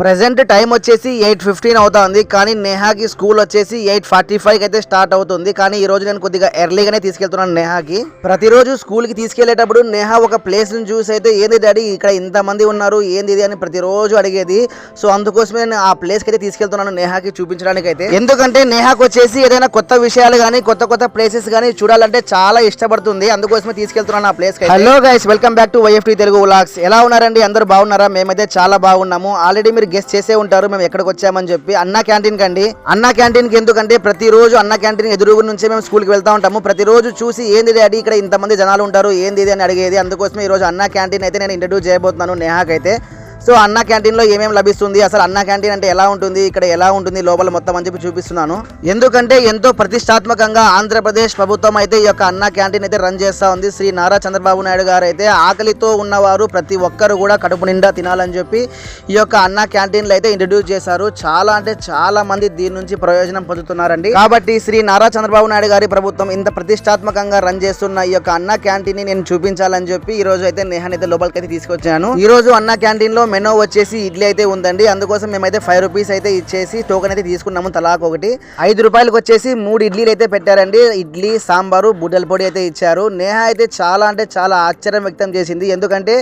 Present time వచ్చేసి eight fifteen అవుతుంది కానీ నేహాకి స్కూల్ వచ్చేసి ఎయిట్ ఫార్టీ ఫైవ్ అయితే స్టార్ట్ అవుతుంది. కానీ ఈ రోజు నేను కొద్దిగా ఎర్లీగానే తీసుకెళ్తున్నాను నేహాకి ప్రతిరోజు స్కూల్కి తీసుకెళ్ళేటప్పుడు నేహా ఒక ప్లేస్ని చూసి అయితే ఏంది డాడీ ఇక్కడ ఇంతమంది ఉన్నారు ఏంది ఇది? అని ప్రతిరోజు అడిగేది. సో అందుకోసమే నేను ఆ ప్లేస్కి అయితే తీసుకెళ్తున్నాను నేహాకి చూపించడానికి అయితే. ఎందుకంటే నేహాకి వచ్చేసి ఏదైనా కొత్త విషయాలు కానీ కొత్త కొత్త ప్లేసెస్ కానీ చూడాలంటే చాలా ఇష్టపడుతుంది. అందుకోసమే తీసుకెళ్తున్నాను ఆ place hello guys welcome back to YFT Telugu vlogs ఎలా ఉన్నారండి? అందరూ బాగున్నారా? మేమైతే చాలా బాగున్నాము. ఆల్రెడీ మీరు గెస్ట్ చేసే ఉంటారు మేము ఎక్కడికి వచ్చామని చెప్పి అన్న క్యాంటీన్ కండి. అన్నా క్యాంటీన్కి ఎందుకంటే ప్రతిరోజు అన్న క్యాంటీన్ ఎదురుగు నుంచే మేము స్కూల్కి వెళ్తా ఉంటాము. ప్రతిరోజు చూసి ఏంది డాడీ ఇక్కడ ఇంతమంది జనాలు ఉంటారు ఏంది అని అడిగేది. అందుకోసం ఈ రోజు అన్నా క్యాంటీన్ అయితే నేను ఇంట్రడ్యూస్ చేయబోతున్నాను నేహాకైతే. సో అన్న క్యాంటీన్లో ఏమేమి లభిస్తుంది? అసలు అన్న క్యాంటీన్ అంటే ఎలా ఉంటుంది? ఇక్కడ ఎలా ఉంటుంది? లోపల మొత్తం అని చెప్పి చూపిస్తున్నాను. ఎందుకంటే ఎంతో ప్రతిష్టాత్మకంగా ఆంధ్రప్రదేశ్ ప్రభుత్వం అయితే ఈ యొక్క అన్న క్యాంటీన్ అయితే రన్ చేస్తూ ఉంది. శ్రీ నారా చంద్రబాబు నాయుడు గారు అయితే ఆకలితో ఉన్నవారు ప్రతి ఒక్కరు కూడా కడుపు నిండా తినాలని చెప్పి ఈ యొక్క అన్న క్యాంటీన్లు అయితే ఇంట్రడ్యూస్ చేశారు. చాలా అంటే చాలా మంది దీని నుంచి ప్రయోజనం పొందుతున్నారండి. కాబట్టి శ్రీ నారా చంద్రబాబు నాయుడు గారి ప్రభుత్వం ఇంత ప్రతిష్టాత్మకంగా రన్ చేస్తున్న ఈ యొక్క అన్న క్యాంటీన్ని నేను చూపించాలని చెప్పి ఈ రోజు అయితే నేహాన్ అయితే లోపలికి అయితే తీసుకొచ్చాను. ఈ రోజు అన్నా క్యాంటీన్లో మెనూ వచ్చేసి ఇడ్లీ అయితే ఉందండి. అందుకోసం మేమైతే ఫైవ్ రూపీస్ అయితే ఇచ్చేసి టోకెన్ అయితే తీసుకున్నాము తలాక్ ఒకటి. ఐదు రూపాయలకు వచ్చేసి మూడు ఇడ్లీలు అయితే పెట్టారండి. ఇడ్లీ సాంబారు బుడ్డల పొడి అయితే ఇచ్చారు. నేహ అయితే చాలా అంటే చాలా ఆశ్చర్యం వ్యక్తం చేసింది. ఎందుకంటే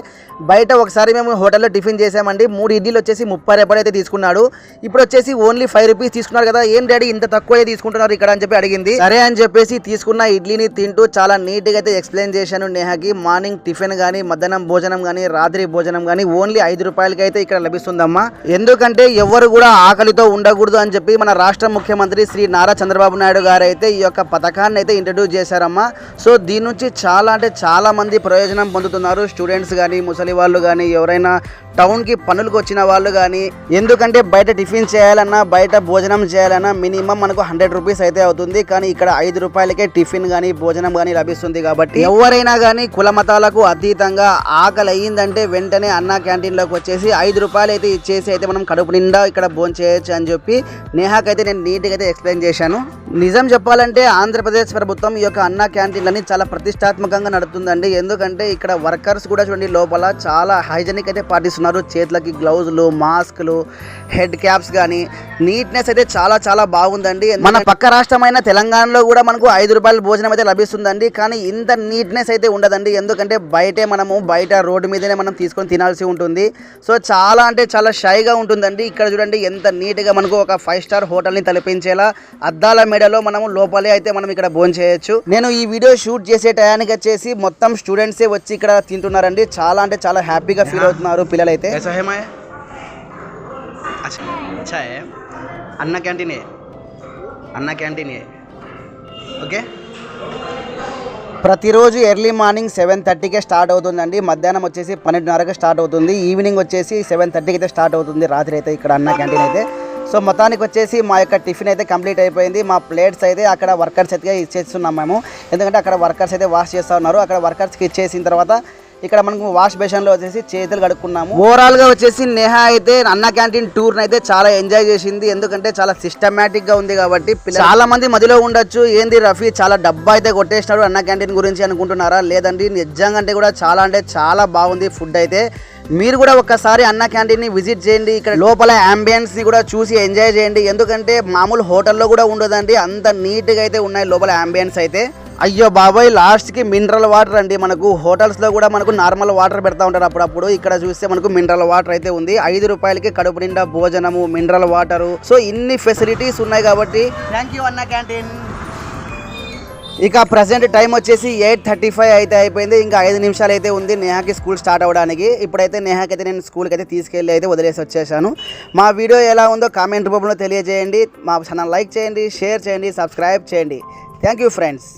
బయట ఒకసారి మేము హోటల్లో టిఫిన్ చేసామండి. మూడు ఇడ్లీలు వచ్చేసి ముప్పై రూపాయలు అయితే తీసుకున్నాడు. ఇప్పుడు వచ్చేసి ఓన్లీ ఫైవ్ రూపీస్ తీసుకున్నారు కదా. ఏం డాడీ ఇంత తక్కువ తీసుకుంటున్నారు ఇక్కడ అని చెప్పి అడిగింది. సరే అని చెప్పేసి తీసుకున్న ఇడ్లీని తింటూ చాలా నీట్గా అయితే ఎక్స్ప్లెయిన్ చేశాను నేహకి. మార్నింగ్ టిఫిన్ కానీ మధ్యాహ్నం భోజనం కానీ రాత్రి భోజనం కానీ ఓన్లీ ఐదు రూపాయలు అయితే ఇక్కడ లభిస్తుందమ్మా. ఎందుకంటే ఎవరు కూడా ఆకలితో ఉండకూడదు అని చెప్పి మన రాష్ట్ర ముఖ్యమంత్రి శ్రీ నారా చంద్రబాబు నాయుడు గారు అయితే ఈ యొక్క పథకాన్ని అయితే ఇంట్రడ్యూస్ చేశారమ్మా. సో దీని నుంచి చాలా అంటే చాలా మంది ప్రయోజనం పొందుతున్నారు. స్టూడెంట్స్ కానీ ముసలి వాళ్ళు కానీ ఎవరైనా టౌన్కి పనులకు వచ్చిన వాళ్ళు కానీ ఎందుకంటే బయట టిఫిన్ చేయాలన్నా బయట భోజనం చేయాలన్నా మినిమం మనకు హండ్రెడ్ రూపీస్ అయితే అవుతుంది. కానీ ఇక్కడ ఐదు రూపాయలకే టిఫిన్ కానీ భోజనం కానీ లభిస్తుంది కాబట్టి ఎవరైనా కానీ కుల మతాలకు అతీతంగా ఆకలి అయ్యిందంటే వెంటనే అన్నా క్యాంటీన్లోకి వచ్చి వచ్చేసి ఐదు రూపాయలు అయితే ఇచ్చేసి అయితే మనం కడుపు నిండా ఇక్కడ భోజనం చేయొచ్చు అని చెప్పి నేహాకైతే నేను నీట్గా అయితే ఎక్స్ప్లెయిన్ చేశాను. నిజం చెప్పాలంటే ఆంధ్రప్రదేశ్ ప్రభుత్వం ఈ యొక్క అన్నా క్యాంటీన్లని చాలా ప్రతిష్టాత్మకంగా నడుపుతుందండి. ఎందుకంటే ఇక్కడ వర్కర్స్ కూడా చూడండి లోపల చాలా హైజెనిక్ అయితే పాటిస్తున్నారు. చేతులకి గ్లౌజులు మాస్క్లు హెడ్ క్యాప్స్ కానీ నీట్నెస్ అయితే చాలా చాలా బాగుందండి. మన పక్క రాష్ట్రమైన తెలంగాణలో కూడా మనకు ఐదు రూపాయల భోజనం అయితే లభిస్తుందండి. కానీ ఇంత నీట్నెస్ అయితే ఉండదండి. ఎందుకంటే బయటే మనము బయట రోడ్డు మీదనే మనం తీసుకొని తినాల్సి ఉంటుంది. సో చాలా అంటే చాలా షైగా ఉంటుందండి. ఇక్కడ చూడండి ఎంత నీట్గా మనకు ఒక ఫైవ్ స్టార్ హోటల్ని తలపించేలా అద్దాల మేడలో మనం లోపలే అయితే మనం ఇక్కడ భోజనం చేయొచ్చు. నేను ఈ వీడియో షూట్ చేసే టయానికి వచ్చేసి మొత్తం స్టూడెంట్సే వచ్చి ఇక్కడ తింటున్నారండి. చాలా అంటే చాలా హ్యాపీగా ఫీల్ అవుతున్నారు పిల్లలైతే. Anna canteen. Anna canteen. Okay? ప్రతిరోజు ఎర్లీ మార్నింగ్ సెవెన్ థర్టీకే స్టార్ట్ అవుతుందండి. మధ్యాహ్నం వచ్చేసి పన్నెండున్నరకే స్టార్ట్ అవుతుంది. ఈవినింగ్ వచ్చేసి సెవెన్ థర్టీకి అయితే స్టార్ట్ అవుతుంది. రాత్రి అయితే ఇక్కడ అన్న క్యాంటీన్ అయితే. సో మొత్తానికి వచ్చేసి మా యొక్క టిఫిన్ అయితే కంప్లీట్ అయిపోయింది. మా ప్లేట్స్ అయితే అక్కడ వర్కర్స్ అయితే ఇచ్చేస్తున్నాం మేము. ఎందుకంటే అక్కడ వర్కర్స్ అయితే వాష్ చేస్తూ ఉన్నారు. అక్కడ వర్కర్స్కి ఇచ్చేసిన తర్వాత ఇక్కడ మనకు వాష్ బేషన్లో వచ్చేసి చేతులు కడుక్కున్నాము. ఓవరాల్గా వచ్చేసి నేహా అయితే అన్న క్యాంటీన్ టూర్ అయితే చాలా ఎంజాయ్ చేసింది. ఎందుకంటే చాలా సిస్టమేటిక్గా ఉంది కాబట్టి చాలా మంది మధ్యలో ఉండొచ్చు. ఏంది రఫీ? చాలా డబ్బా అయితే కొట్టేసినాడు అన్న క్యాంటీన్ గురించి అనుకుంటున్నారా? లేదండి నిజంగా అంటే కూడా చాలా అంటే చాలా బాగుంది ఫుడ్ అయితే. మీరు కూడా ఒక్కసారి అన్న క్యాంటీన్ని విజిట్ చేయండి. ఇక్కడ లోపల అంబియన్స్ని కూడా చూసి ఎంజాయ్ చేయండి. ఎందుకంటే మామూలు హోటల్లో కూడా ఉండదండి. అంత నీట్గా అయితే ఉన్నాయి లోపల అంబియన్స్ అయితే. అయ్యో బాబాయ్ లాస్ట్కి మినరల్ వాటర్ అండి. మనకు హోటల్స్లో కూడా మనకు నార్మల్ వాటర్ పెడతా ఉంటారు అప్పుడప్పుడు. ఇక్కడ చూస్తే మనకు మినరల్ వాటర్ అయితే ఉంది. ఐదు రూపాయలకి కడుపు నిండా భోజనము మినరల్ వాటర్. సో ఇన్ని ఫెసిలిటీస్ ఉన్నాయి కాబట్టి థ్యాంక్ యూ అన్న క్యాంటీన్. ఇక ప్రజెంట్ టైం వచ్చేసి ఎయిట్ థర్టీ ఫైవ్ అయితే అయిపోయింది. ఇంకా ఐదు నిమిషాలు అయితే ఉంది నేహాకి స్కూల్ స్టార్ట్ అవ్వడానికి ఇప్పుడైతే నేహాకి అయితే నేను స్కూల్కి అయితే తీసుకెళ్ళి అయితే వదిలేసి వచ్చేసాను. మా వీడియో ఎలా ఉందో కామెంట్ రూపంలో తెలియజేయండి. మా ఛానల్ లైక్ చేయండి షేర్ చేయండి సబ్స్క్రైబ్ చేయండి. Thank you friends